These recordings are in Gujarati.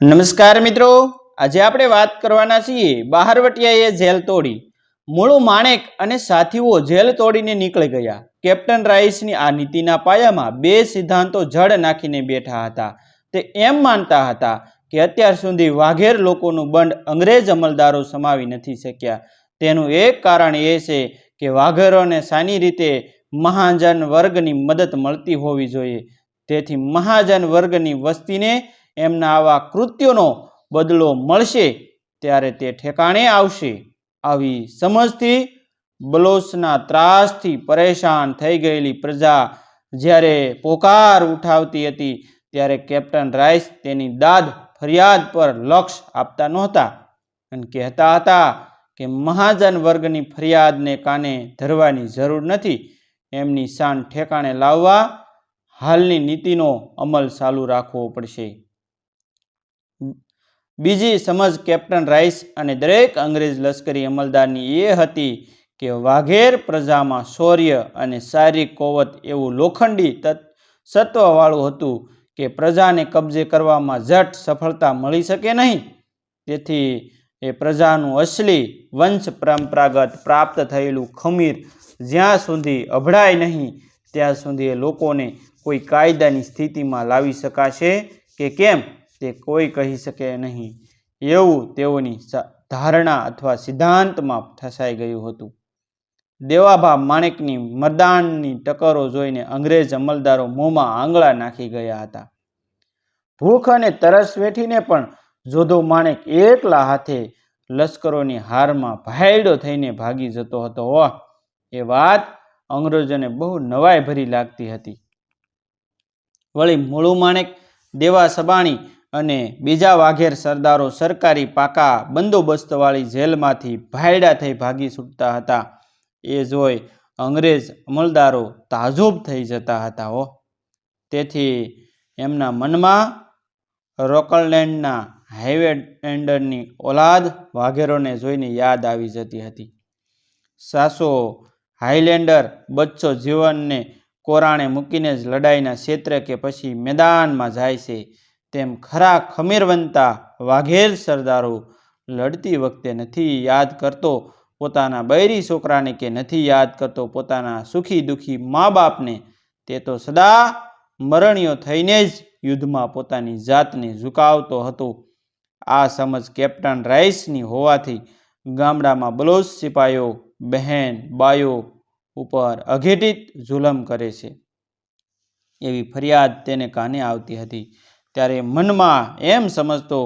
નમસ્કાર મિત્રો. આજે આપણે વાત કરવાના છીએ બહારવટિયાએ જેલ તોડી. મૂળું માણેક અને સાથીઓ જેલ તોડીને નીકળી ગયા. કેપ્ટન રાઈસની આ નીતિના પાયામાં બે સિદ્ધાંતો જડ નાખીને બેઠા હતા. તે એમ માનતા હતા કે અત્યાર સુધી વાઘેર લોકોનું બંડ અંગ્રેજ અમલદારો સમાવી નથી શક્યા. તેનું એક કારણ એ છે કે વાઘેરોને સાની રીતે મહાજન વર્ગની મદદ મળતી હોવી જોઈએ. તેથી મહાજન વર્ગની વસ્તીને એમના આવા કૃત્યોનો બદલો મળશે ત્યારે તે ઠેકાણે આવશે. આવી સમજથી બલોચના ત્રાસથી પરેશાન થઈ ગયેલી પ્રજા જ્યારે પોકાર ઉઠાવતી હતી ત્યારે કેપ્ટન રાઈસ તેની દાદ, ફરિયાદ પર લક્ષ આપતા નહોતા અને કહેતા હતા કે મહાજન વર્ગની ફરિયાદને કાને ધરવાની જરૂર નથી. એમની શાન ઠેકાણે લાવવા હાલની નીતિનો અમલ ચાલુ રાખવો પડશે. બીજી સમજ કેપ્ટન રાઈસ અને દરેક અંગ્રેજ લશ્કરી અમલદારની એ હતી કે વાઘેર પ્રજામાં શૌર્ય અને શારીરિક કોવત એવું લોખંડી તત્, સત્વવાળું હતું કે પ્રજાને કબજે કરવામાં ઝટ સફળતા મળી શકે નહીં. તેથી એ પ્રજાનું અસલી વંશ પરંપરાગત પ્રાપ્ત થયેલું ખમીર જ્યાં સુધી અભડાય નહીં, ત્યાં સુધી એ લોકોને કોઈ કાયદાની સ્થિતિમાં લાવી શકાશે કે કેમ? તે કોઈ કહી શકે નહીં. એવું તેઓની ધારણા અથવા સિદ્ધાંતમાં ફસાઈ ગયું હતું. દેવાભા માણેકની મરદાનની ટકરો જોઈને અંગ્રેજ અમલદારો મોંમાં આંગળા નાખી ગયા હતા. ભૂખ અને તરસ વેઠીને પણ જોધો માણેક એકલા હાથે લશ્કરોની હારમાં ભાયડો થઈને ભાગી જતો હતો. એ વાત અંગ્રેજોને બહુ નવાઈ ભરી લાગતી હતી. વળી મૂળું માણેક દેવા સબાણી અને બીજા વાઘેર સરદારો સરકારી પાકા બંદોબસ્તવાળી જેલમાંથી ભાયડા થઈ ભાગી છૂટતા હતા. એ જોઈ અંગ્રેજ અમલદારો તાજુબ થઈ જતા હતા હો. તેથી એમના મનમાં રોકલલેન્ડના હાઈવે એન્ડરની ઓલાદ વાઘેરોને જોઈને યાદ આવી જતી હતી. સાસો હાઈલેન્ડર બચ્ચો જીવનને કોરાણે મૂકીને જ લડાઈના ક્ષેત્રે કે પછી મેદાનમાં જાય છે. તેમ ખરા ખમીરવંતા વાઘેર સરદારો લડતી વખતે નથી યાદ કરતો. પોતાના બૈરી છોકરાને કે નથી યાદ કરતો, પોતાના સુખી દુખી મા બાપને, તે તો સદા મરણીયો થઈને જ યુદ્ધમાં પોતાની જાતને ઝુકાવતો હતો. આ સમજ કેપ્ટન રાઈસની હોવાથી ગામડામાં બલોચ સિપાઈઓ, બહેન બાયો ઉપર અઘેટિત જુલમ કરે છે. એવી ફરિયાદ તેને કાને આવતી હતી? ત્યારે મનમાં એમ સમજતો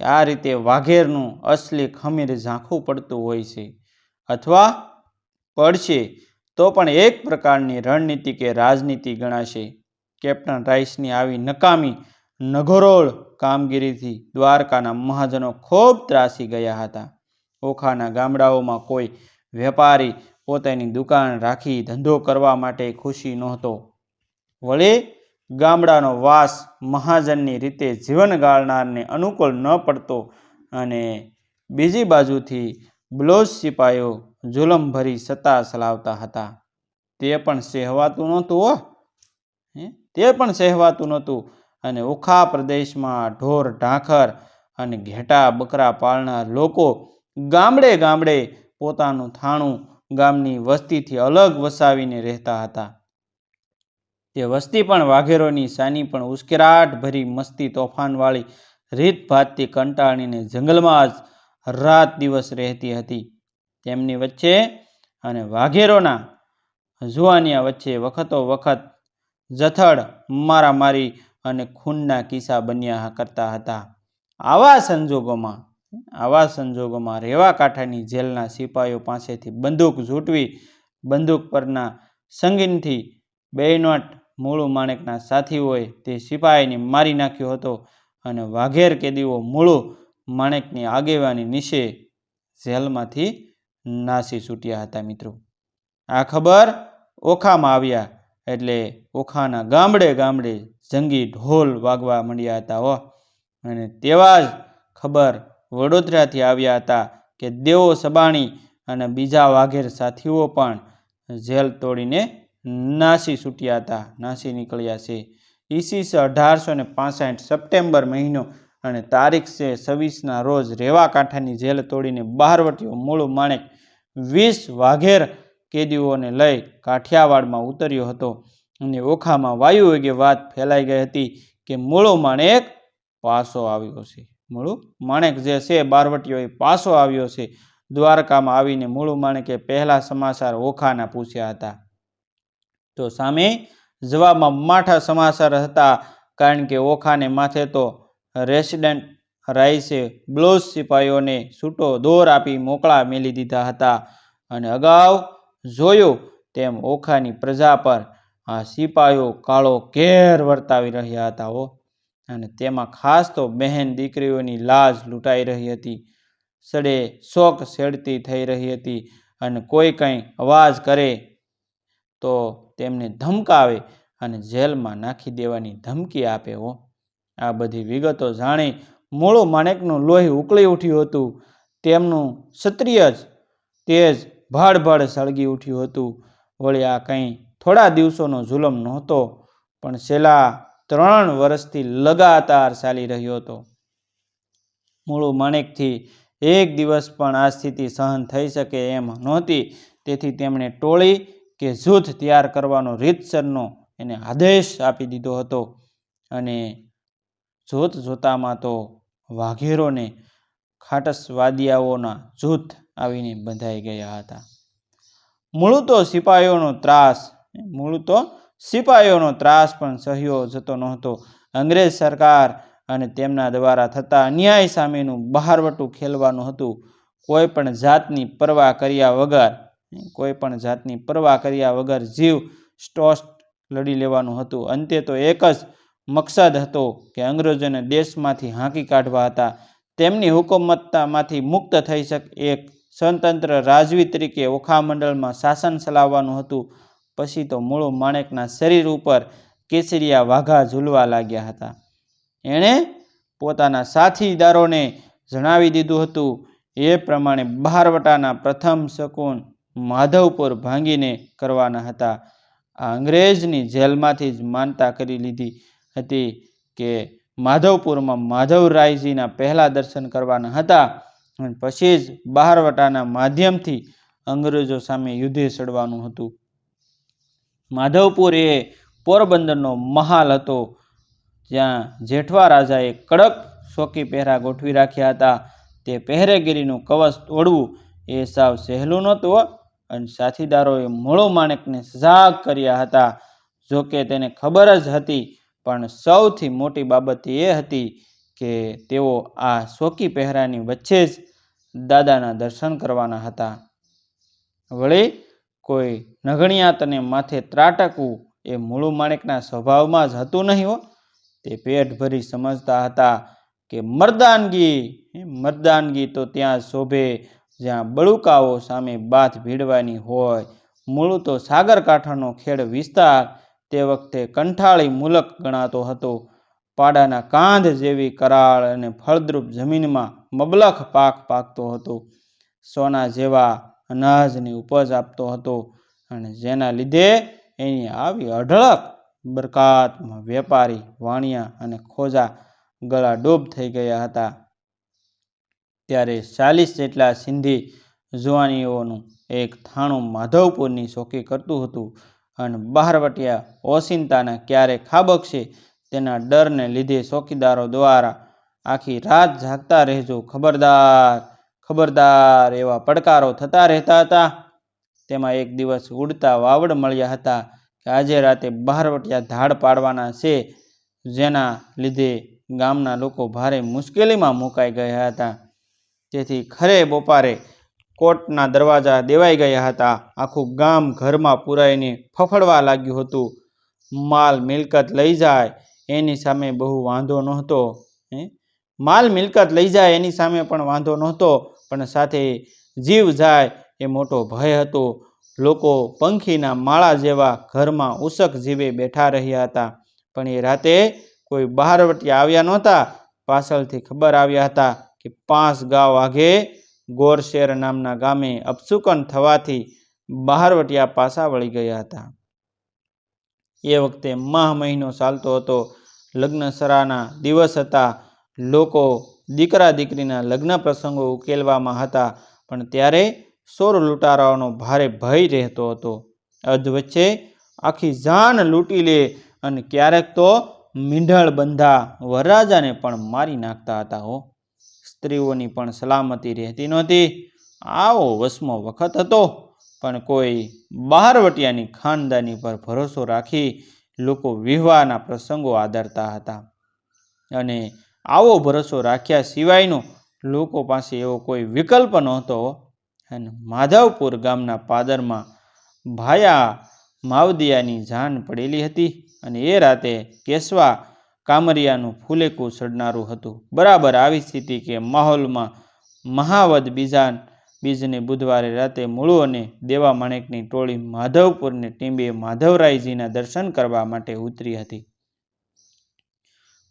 કે આ રીતે વાઘેરનું અસલી ખમીર ઝાંખું પડતું હોય છે. અથવા પડશે તો પણ એક પ્રકારની રણનીતિ કે રાજનીતિ ગણાશે. કેપ્ટન રાઇસની આવી નકામી નઘરોળ કામગીરીથી દ્વારકાના મહાજનો ખૂબ ત્રાસી ગયા હતા. ઓખાના ગામડાઓમાં કોઈ વેપારી પોતાની દુકાન રાખી ધંધો કરવા માટે ખુશી નહોતો. વળી ગામડાનો વાસ મહાજનની રીતે જીવન ગાળનારને અનુકૂળ ન પડતો અને બીજી બાજુથી બ્લોઝ સિપાઈઓ જુલમભરી સત્તા ચલાવતા હતા. તે પણ સહેવાતું નહોતું હો? તે પણ સહેવાતું નહોતું અને ઓખા પ્રદેશમાં ઢોર, ઢાંખર અને ઘેટા બકરા પાળનાર લોકો ગામડે ગામડે પોતાનું થાણું ગામની વસ્તીથી અલગ વસાવીને રહેતા હતા. તે વસ્તી પણ વાઘેરોની સાની પણ ઉશ્કેરાટ ભરી મસ્તી તોફાનવાળી રીતભાતથી કંટાળીને જંગલમાં જ રાત દિવસ રહેતી હતી. તેમની વચ્ચે અને વાઘેરોના જુવાનિયા વચ્ચે વખતો વખત જથડ મારામારી અને ખૂનના કિસ્સા બન્યા કરતા હતા. આવા સંજોગોમાં આવા સંજોગોમાં રેવા કાંઠાની જેલના સિપાઈઓ પાસેથી બંદૂક ઝૂંટવી, બંદૂક પરના સંગીનથી બેનોટ મૂળુ માણેકના સાથીઓએ તે સિપાહીને મારી નાખ્યો હતો અને વાઘેર કેદીઓ મૂળુ માણેકની આગેવાની નીચે જેલમાંથી નાસી છૂટ્યા હતા મિત્રો. આ ખબર ઓખામાં આવ્યા એટલે ઓખાના ગામડે ગામડે જંગી ઢોલ વાગવા માંડ્યા હતા હો. અને તેવા જ ખબર વડોદરાથી આવ્યા હતા કે દેવો સબાણી અને બીજા વાઘેર સાથીઓ પણ જેલ તોડીને નાસી છૂટ્યા હતા. નાસી નીકળ્યા છે. ઈસીસ અઢારસો ને પાસઠ સપ્ટેમ્બર મહિનો અને તારીખ છે છવ્વીસના રોજ રેવા કાંઠાની જેલ તોડીને બહારવટીઓ મૂળ માણેક વીસ વાઘેર કેદીઓને લઈ કાઠિયાવાડમાં ઉતર્યો હતો અને ઓખામાં વાયુ વેગે વાત ફેલાઈ ગઈ હતી કે મૂળો માણેક પાસો આવ્યો છે. મૂળું માણેક જે છે બારવટીઓ એ પાસો આવ્યો છે. દ્વારકામાં આવીને મૂળું માણેકે પહેલા સમાચાર ઓખાના પૂછ્યા હતા. તો સામે જવાબમાં માઠા સમાચાર હતા કારણ કે ઓખાને માથે તો રેસિડેન્ટ રાઈસે બ્લોઝ સિપાહીઓને છૂટો દોર આપી મોકળા મેલી દીધા હતા અને અગાઉ જોયું તેમ ઓખાની પ્રજા પર આ સિપાહીઓ કાળો ઘેર વર્તાવી રહ્યા હતા ઓ અને તેમાં ખાસ તો બહેન દીકરીઓની લાજ લૂંટાઈ રહી હતી. સડે શોક સેડતી થઈ રહી હતી અને કોઈ કંઈ અવાજ કરે તો તેમને ધમકાવે અને જેલમાં નાખી દેવાની ધમકી આપે, હો. આ બધી વિગતો જાણી મૂળો માણેકનું લોહી ઉકળી ઉઠ્યું હતું. તેમનું ક્ષત્રિય જ તેજ ભાડભાડ સળગી ઉઠ્યું હતું. વળી આ કંઈ થોડા દિવસોનો જુલમ નહોતો, પણ છેલ્લા ત્રણ વર્ષથી લગાતાર ચાલી રહ્યો હતો. મૂળું માણેકથી એક દિવસ પણ આ સ્થિતિ સહન થઈ શકે એમ નહોતી. તેથી તેમણે ટોળી કે જૂથ તૈયાર કરવાનો રીતસરનો એને આદેશ આપી દીધો હતો. અને જોત જોતામાં તો વાઘેરોને ખાટસવાદિયાઓના જૂથ આવીને બંધાઈ ગયા હતા. મૂળ તો સિપાહીઓનો ત્રાસ, મૂળ તો સિપાહીઓનો ત્રાસ પણ સહ્યો જતો નહોતો. અંગ્રેજ સરકાર અને તેમના દ્વારા થતા અન્યાય સામેનું બહારવટું ખેલવાનું હતું. કોઈ પણ જાતની પરવા કર્યા વગર કોઈ પણ જાતની પરવા કર્યા વગર જીવ સ્ટોસ્ટ લડી લેવાનું હતું. અંતે તો એક જ મકસદ હતો કે અંગ્રેજોને દેશમાંથી હાંકી કાઢવા હતા. તેમની હુકુમતમાંથી મુક્ત થઈ શકે, એક સ્વતંત્ર રાજવી તરીકે ઓખામંડળમાં શાસન ચલાવવાનું હતું. પછી તો મૂળો માણેકના શરીર ઉપર કેસરિયા વાઘા ઝૂલવા લાગ્યા હતા. એણે પોતાના સાથીદારોને જણાવી દીધું હતું, એ પ્રમાણે બહારવટાના પ્રથમ શકુન માધવપુર ભાંગીને કરવાના હતા. આ અંગ્રેજની જેલમાંથી જ માનતા કરી લીધી હતી કે માધવપુરમાં માધવરાયજીના પહેલા દર્શન કરવાના હતા પછી જ બહારવટાના માધ્યમથી અંગ્રેજો સામે યુદ્ધે ચડવાનું હતું. માધવપુર એ પોરબંદરનો મહાલ હતો, જ્યાં જેઠવા રાજાએ કડક શોકી પહેરા ગોઠવી રાખ્યા હતા. તે પહેરેગીરીનું કવચ તોડવું એ સાવ સહેલું નહોતું અને સાથીદારોએ મૂળો માણેકને સજા કર્યા હતા. જોકે તેને ખબર જ હતી, પણ સૌથી મોટી બાબત એ હતી કે તેઓ આ શોકી પહેરાની વચ્ચે જ દાદાના દર્શન કરવાના હતા. વળી કોઈ નઘણિયાતને માથે ત્રાટકવું એ મૂળું માણેકના સ્વભાવમાં જ હતું નહીં હો. તે પેટ ભરી સમજતા હતા કે મર્દાનગી મર્દાનગી તો ત્યાં શોભે જ્યાં બળુકાઓ સામે બાથ ભીડવાની હોય, મૂળ તો સાગરકાંઠાનો ખેડ વિસ્તાર, તે વખતે કંઠાળી મુલક ગણાતો હતો. પાડાના કાંધ જેવી કરાળ અને ફળદ્રુપ જમીનમાં મબલખ પાક પાકતો હતો. સોના જેવા અનાજની ઉપજ આપતો હતો અને જેના લીધે એની આવી અઢળક બરકાતમાં વેપારી, વાણિયા અને ખોજા ગળા ડૂબ થઈ ગયા હતા. ત્યારે ચાલીસ જેટલા સિંધી જુવાનીઓનું એક થાણું માધવપુરની ચોકી કરતું હતું અને બહારવટિયા ઓસિંતાના ક્યારે ખાબકશે તેના ડરને લીધે ચોકીદારો દ્વારા આખી રાત જાગતા રહેજો. ખબરદાર ખબરદાર એવા પડકારો થતા રહેતા હતા. તેમાં એક દિવસ ઉડતા વાવડ મળ્યા હતા કે આજે રાતે બહારવટિયા ધાડ પાડવાના છે, જેના લીધે ગામના લોકો ભારે મુશ્કેલીમાં મુકાઈ ગયા હતા. તેથી ખરે બપોરે કોર્ટના દરવાજા દેવાઈ ગયા હતા. આખું ગામ ઘરમાં પુરાઈને ફફડવા લાગ્યું હતું. માલ મિલકત લઈ જાય, એની સામે બહુ વાંધો નહોતો. માલ મિલકત લઈ જાય, એની સામે પણ વાંધો નહોતો. પણ સાથે જીવ જાય એ મોટો ભય હતો. લોકો પંખીના માળા જેવા ઘરમાં ઉસક જીવે બેઠા રહ્યા હતા. પણ એ રાતે કોઈ બહારવટી આવ્યા નહોતા. પાછળથી ખબર આવ્યા હતા કે પાંચ ગાંવ આગે ગોરશેર નામના ગામે અપસુકન થવાથી બહારવટિયા પાસા વળી ગયા હતા. એ વખતે માહ મહિનો ચાલતો હતો. લગ્નસરાના દિવસ હતા. લોકો દીકરા દીકરીના લગ્ન પ્રસંગો ઉકેલવામાં હતા, પણ ત્યારે સોર લૂંટારાઓનો ભારે ભય રહેતો હતો. અધવચ્ચે આખી જાન લૂંટી લે અને ક્યારેક તો મીંઢળ બંધા વરરાજાને પણ મારી નાખતા હતા હો. સ્ત્રીઓની પણ સલામતી રહેતી નહોતી. આવો વસમો વખત હતો, પણ કોઈ બહારવટિયાની ખાનદાની પર ભરોસો રાખી લોકો વિવાહના પ્રસંગો આદરતા હતા. અને આવો ભરોસો રાખ્યા સિવાયનો લોકો પાસે એવો કોઈ વિકલ્પ નહોતો. અને માધવપુર ગામના પાદરમાં ભાયા માવદિયાની જાન પડેલી હતી અને એ રાતે કેશવા કામરિયાનું ફૂલેકું સડનારું હતું. બરાબર આવી સ્થિતિ કે માહોલમાં મહાવદ બીજા બીજને બુધવારે રાતે મૂળો અને દેવા માણેકની ટોળી માધવપુરને ટીંબે માધવરાયજીના દર્શન કરવા માટે ઉતરી હતી.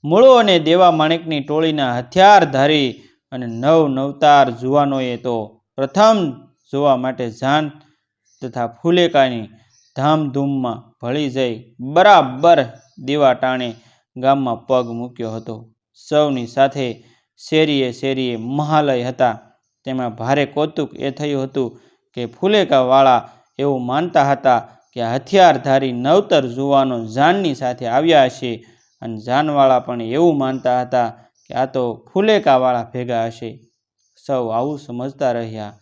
મૂળો અને દેવા માણેકની ટોળીના હથિયારધારી અને નવ નવતાર જુવાનોએ તો પ્રથમ જોવા માટે જાન તથા ફુલેકાની ધામધૂમમાં ભળી જઈ બરાબર દેવા ટાણે ગામમાં પગ મૂક્યો હતો. સૌની સાથે શેરીએ શેરીએ મહાલય હતા. તેમાં ભારે કૌતુક એ થયું હતું કે ફુલેકાવાળા એવું માનતા હતા કે હથિયારધારી નવતર જુવાનો જાનની સાથે આવ્યા હશે અને જાનવાળા પણ એવું માનતા હતા કે આ તો ફુલેકાવાળા ભેગા હશે. સૌ આવું સમજતા રહ્યા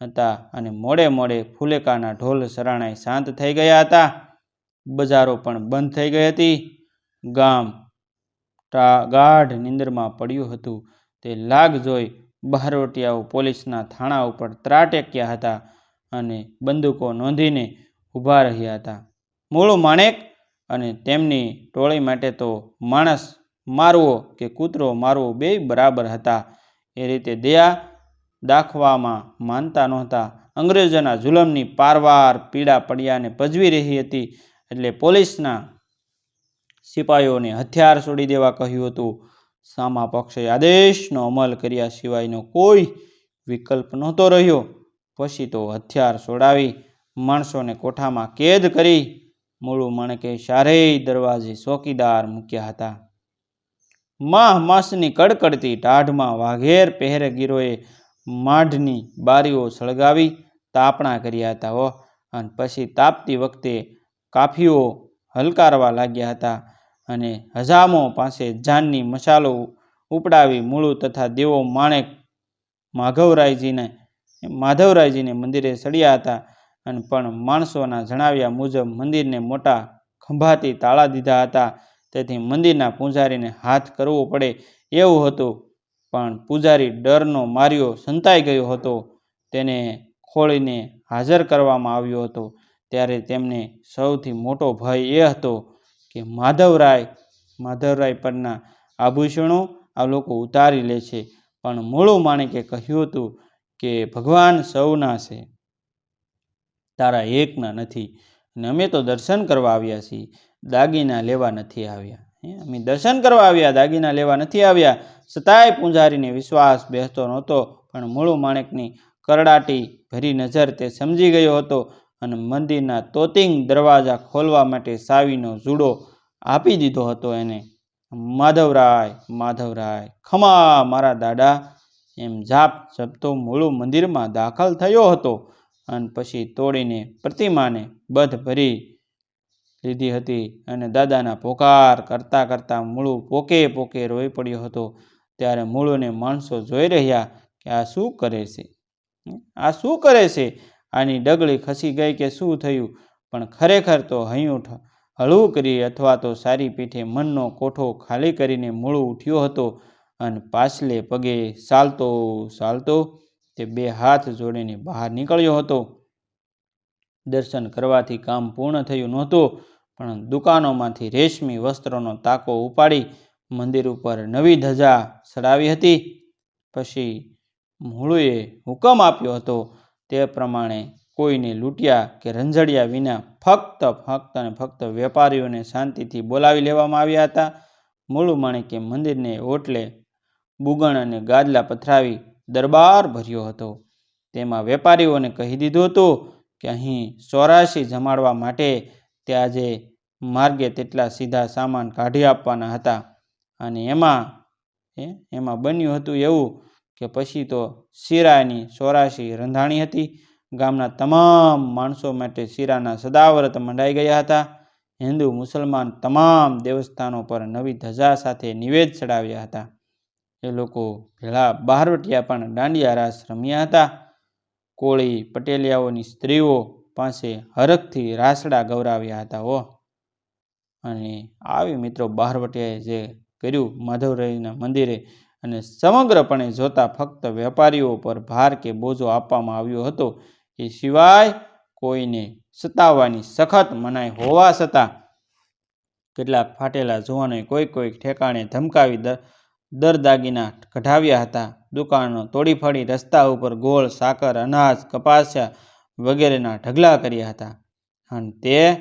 હતા અને મોડે મોડે ફુલેકાના ઢોલ સરાણાએ શાંત થઈ ગયા હતા. બજારો પણ બંધ થઈ ગઈ હતી. ગામ ગાઢ નિંદરમાં પડ્યું હતું. તે લાગ જોઈ બહારવટિયાઓ પોલીસના થાણા ઉપર ત્રાટેક્યા હતા અને બંદૂકો નોંધીને ઊભા રહ્યા હતા. મૂળ માણેક! અને તેમની ટોળી માટે તો માણસ મારવો કે કૂતરો મારવો બેય બરાબર હતા. એ રીતે દયા દાખવામાં માનતા નહોતા. અંગ્રેજોના જુલમની પારવાર પીડા પડ્યાને પજવી રહી હતી એટલે પોલીસના સિપાહીઓને હથિયાર છોડી દેવા કહ્યું હતું. સામા પક્ષે આદેશનો અમલ કર્યા સિવાયનો કોઈ વિકલ્પ નહોતો રહ્યો. પછી તો હથિયાર છોડાવી માણસોને કોઠામાં કેદ કરી મૂળું માણકે ચારેય દરવાજે ચોકીદાર મૂક્યા હતા. માહ માસની કડકડતી ટાઢમાં વાઘેર પહેરેગીરોએ માઢની બારીઓ સળગાવી તાપણા કર્યા હતા. અને પછી તાપતી વખતે કાફીઓ હલકારવા લાગ્યા હતા. અને હજામો પાસે જાનની મસાલો ઉપડાવી મૂળું તથા દેવો માણેક માધવરાયજીને માધવરાયજીને મંદિરે ચડ્યા હતા અને પણ માણસોના જણાવ્યા મુજબ મંદિરને મોટા ખંભાથી તાળા દીધા હતા. તેથી મંદિરના પૂજારીને હાથ કરવો પડે એવું હતું, પણ પૂજારી ડરનો માર્યો સંતાઈ ગયો હતો. તેને ખોળીને હાજર કરવામાં આવ્યો હતો. ત્યારે તેમને સૌથી મોટો ભય એ હતો કે માધવરાય માધવરાય પરના આભૂષણો આ લોકો ઉતારી લે છે. પણ મૂળું માણેકે કહ્યું હતું કે ભગવાન સૌના છે. તારા એકના નથી. અને અમે તો દર્શન કરવા આવ્યા છીએ. દાગીના લેવા નથી આવ્યા. અમે દર્શન કરવા આવ્યા, દાગીના લેવા નથી આવ્યા. છતાંય પૂંજારીને વિશ્વાસ બેસતો નહોતો. પણ મૂળું માણેકની કરડાટી ભરી નજર તે સમજી ગયો હતો. અને મંદિરના તોતિંગ દરવાજા ખોલવા માટે સાવીનો જુડો આપી દીધો હતો એને. માધવરાય માધવરાય, ખમા મારા દાદા, એમ જાપ જપતો મૂળું મંદિરમાં દાખલ થયો હતો અને પછી તોડીને પ્રતિમાને બધ ભરી લીધી હતી અને દાદાના પોકાર કરતાં કરતાં મૂળું પોકે પોકે રોઈ પડ્યો હતો. ત્યારે મૂળોને માણસો જોઈ રહ્યા કે આ શું કરે છે? આ શું કરે છે? આની ડગલી ખસી ગઈ કે શું થયું? પણ ખરેખર તો હૈયું હળવું કરી અથવા તો સારી પીઠે મનનો કોઠો ખાલી કરીને મૂળું ઉઠ્યો હતો અને પાછલે પગે ચાલતો ચાલતો તે બે હાથ જોડીને બહાર નીકળ્યો હતો. દર્શન કરવાથી કામ પૂર્ણ થયું નહોતું, પણ દુકાનોમાંથી રેશમી વસ્ત્રોનો તાકો ઉપાડી મંદિર ઉપર નવી ધજા ચડાવી હતી. પછી મૂળુએ હુકમ આપ્યો હતો તે પ્રમાણે કોઈને લૂંટ્યા કે રંજડ્યા વિના ફક્ત ફક્ત અને ફક્ત વેપારીઓને શાંતિથી બોલાવી લેવામાં આવ્યા હતા. મૂળું માણેકે મંદિરને ઓટલે બુગણ અને ગાદલા પથરાવી દરબાર ભર્યો હતો. તેમાં વેપારીઓને કહી દીધું હતું કે અહીં ચોરાશી જમાડવા માટે તે આજે માર્ગે તેટલા સીધા સામાન કાઢી આપવાના હતા. અને એમાં એમાં બન્યું હતું એવું કે પછી તો શીરાની સોરાશી રંધાણી હતી. ગામના તમામ માણસો માટે શીરાના સદાવ્રત મંડાઈ ગયા હતા. હિન્દુ, મુસલમાન તમામ દેવસ્થાનો પર નવી ધજા સાથે નિવેદ ચડાવ્યા હતા. એ લોકો ભેળા બહારવટિયા પણ દાંડિયા રાસ રમ્યા હતા. કોળી પટેલિયાઓની સ્ત્રીઓ પાસે હરખથી રાસડા ગૌરાવ્યા હતા, હો. અને આવી મિત્રો બહારવટિયાએ જે કર્યું, માધવરાયના મંદિરે અને સમગ્રપણે જોતા ફક્ત વેપારીઓ પર ભાર કે બોજો આપવામાં આવ્યો હતો એ સિવાય કોઈને સતાવવાની સખત મનાઈ હોવા છતાં કેટલાક ફાટેલા જુવાનોએ કોઈ કોઈ ઠેકાણે ધમકાવી દરદાગીના દર દાગીના કઢાવ્યા હતા. દુકાનો તોડી ફાડી, રસ્તા ઉપર ગોળ, સાકર, અનાજ, કપાસિયા વગેરેના ઢગલા કર્યા હતા. અને તે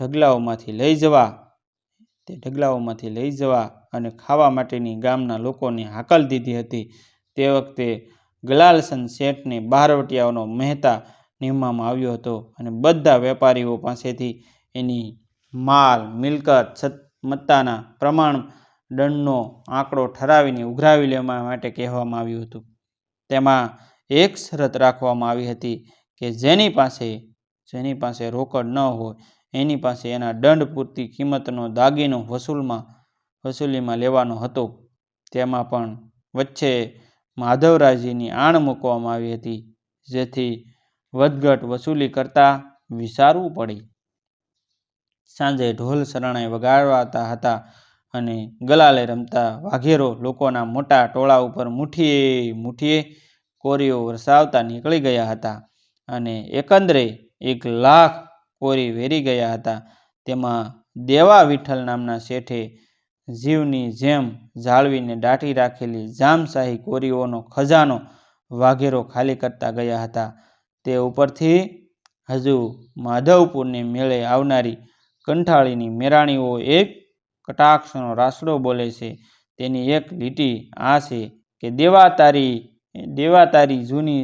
ઢગલાઓમાંથી લઈ જવા, તે ઢગલાઓમાંથી લઈ જવા અને ખાવા માટેની ગામના લોકોને હાકલ દીધી હતી. તે વખતે ગલાલસન શેઠને બહારવટિયાઓનો મહેતા નિમવામાં આવ્યો હતો અને બધા વેપારીઓ પાસેથી એની માલ, મિલકત છત મત્તાના પ્રમાણ દંડનો આંકડો ઠરાવીને ઉઘરાવી લેવા માટે કહેવામાં આવ્યું હતું. તેમાં એક શરત રાખવામાં આવી હતી કે જેની પાસે જેની પાસે રોકડ ન હોય, એની પાસે એના દંડ પૂરતી કિંમતનો દાગીનો વસૂલમાં વસૂલીમાં લેવાનો હતો. તેમાં પણ વચ્ચે માધવરાયજીની આણ મૂકવામાં આવી હતી, જેથી વધઘટ વસૂલી કરતાં વિસારવું પડે. સાંજે ઢોલ શરણાઈ વગાડવાતા હતા અને ગલાલે રમતા વાઘેરો લોકોના મોટા ટોળા ઉપર મુઠ્ઠીએ મુઠ્ઠીએ કોરીઓ વરસાવતા નીકળી ગયા હતા અને એકંદરે એક લાખ કોરી વેરી ગયા હતા. તેમાં દેવા વિઠ્ઠલ નામના શેઠે જીવની જેમ જાળવીને દાટી રાખેલી જામશાહી કોરીઓનો ખજાનો વાઘેરો ખાલી કરતા ગયા હતા. તે ઉપરથી હજુ માધવપુરને મેળે આવનારી કંઠાળીની મેરાણીઓ એક કટાક્ષનો રાસડો બોલે છે. તેની એક લીટી આ છે કે દેવા તારી દેવા તારી જૂની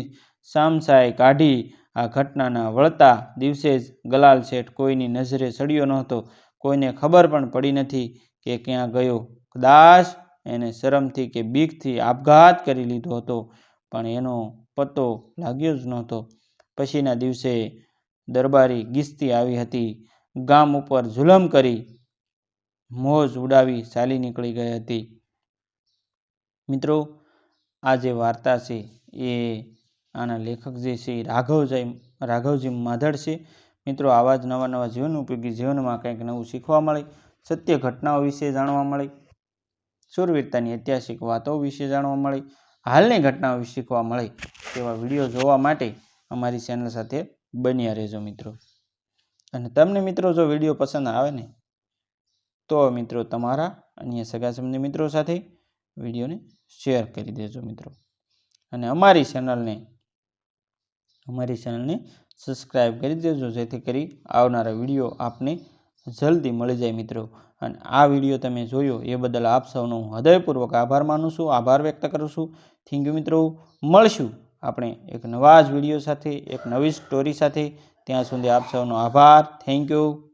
સામસાએ કાઢી આ ઘટનાના વળતા દિવસે જ ગલાલ શેઠ કોઈની નજરે ચડ્યો નહોતો. કોઈને ખબર પણ પડી નથી કે ક્યાં ગયો? કદાચ એને શરમથી કે બીકથી આપઘાત કરી લીધો હતો, પણ એનો પત્તો લાગ્યો જ નહોતો. પછીના દિવસે દરબારી ગીસ્તી આવી હતી. ગામ ઉપર જુલમ કરી મોજ ઉડાવી ચાલી નીકળી ગઈ હતી. મિત્રો, આ જે વાર્તા છે એ આના લેખક જે છે એ રાઘવજી રાઘવજી માધડ છે. મિત્રો, આવા જ નવા નવા જીવન ઉપયોગી જીવનમાં કંઈક નવું શીખવા મળે. સત્ય ઘટનાઓ વિશે જાણવા મળે, શૂરવીરતાની ઐતિહાસિક વાતો વિશે જાણવા મળે, હાલની ઘટનાઓ શીખવા મળે તેવા વીડિયો જોવા માટે અમારી ચેનલ સાથે બન્યા રહેજો મિત્રો. અને તમને મિત્રો જો વીડિયો પસંદ આવે ને, તો મિત્રો તમારા અન્ય સગા સંબંધી મિત્રો સાથે વિડીયોને શેર કરી દેજો મિત્રો. અને અમારી ચેનલને અમારી ચેનલને સબસ્ક્રાઈબ કરી દેજો, જેથી કરી આવનારા વીડિયો આપને જલ્દી મળી જાય મિત્રો. અને આ વીડિયો તમે જોયો એ બદલ આપ સૌનો હૃદયપૂર્વક આભાર માનું છું, આભાર વ્યક્ત કરું છું. થેન્ક યુ મિત્રો. મળશું આપણે એક નવા જ વીડિયો સાથે, એક નવી સ્ટોરી સાથે. ત્યાં સુધી આપ સૌનો આભાર. Thank you.